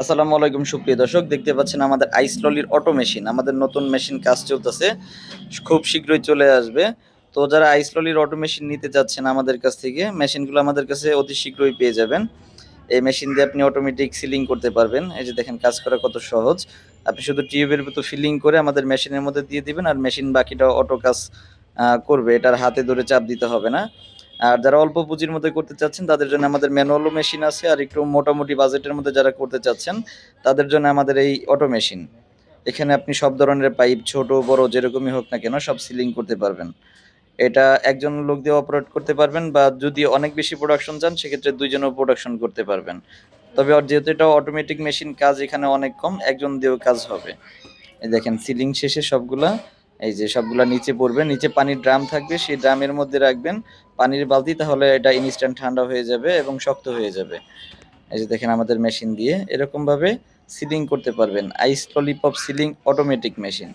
আসসালামু আলাইকুম, সুপ্রিয় দর্শক। দেখতে পাচ্ছেন আমাদের আইস ললির অটো মেশিন আমাদের নতুন মেশিন কাজ চলতেছে। খুব শীঘ্রই চলে আসবে। তো যারা আইস ললির অটো মেশিন নিতে চাচ্ছেন আমাদের কাছ থেকে, মেশিনগুলো আমাদের কাছে অতি শীঘ্রই পেয়ে যাবেন। এই মেশিন দিয়ে আপনি অটোমেটিক সিলিং করতে পারবেন। এই যে দেখেন, কাজ করা কত সহজ। আপনি শুধু টিউবের ভিতর ফিলিং করে আমাদের মেশিনের মধ্যে দিয়ে দিবেন, আর মেশিন বাকিটা অটো কাজ করবে। এটার হাতে ধরে চাপ দিতে হবে না। আর যারা অল্প পুঁজির মধ্যে করতে চাচ্ছেন, তাদের জন্য আমাদের ম্যানুয়ালও মেশিন আছে আর একটু মোটামুটি বাজেটের মধ্যে যারা করতে চাচ্ছেন, তাদের জন্য আমাদের এই অটো মেশিন। এখানে আপনি সব ধরনের পাইপ, ছোট, বড়, যেরকমই হোক না কেন, সব সিলিং করতে পারবেন। এটা একজন লোক দিয়ে অপারেট করতে পারবেন বা যদি অনেক বেশি প্রোডাকশন চান, সেক্ষেত্রে দুইজনও প্রোডাকশন করতে পারবেন। তবে যেহেতু এটা অটোমেটিক মেশিন কাজ এখানে অনেক কম, একজন দিয়েও কাজ হবে। দেখেন, সিলিং শেষে সবগুলা এই যে সবগুলা নিচে পড়বে, নিচে পানির ড্রাম থাকবে, সেই ড্রামের মধ্যে রাখবেন পানির বালতি, তাহলে এটা ইনস্ট্যান্ট ঠান্ডা হয়ে যাবে এবং শক্ত হয়ে যাবে। এই যে দেখেন আমাদের মেশিন দিয়ে এরকম ভাবে সিলিং করতে পারবেন। Ice lollipop sealing automatic machine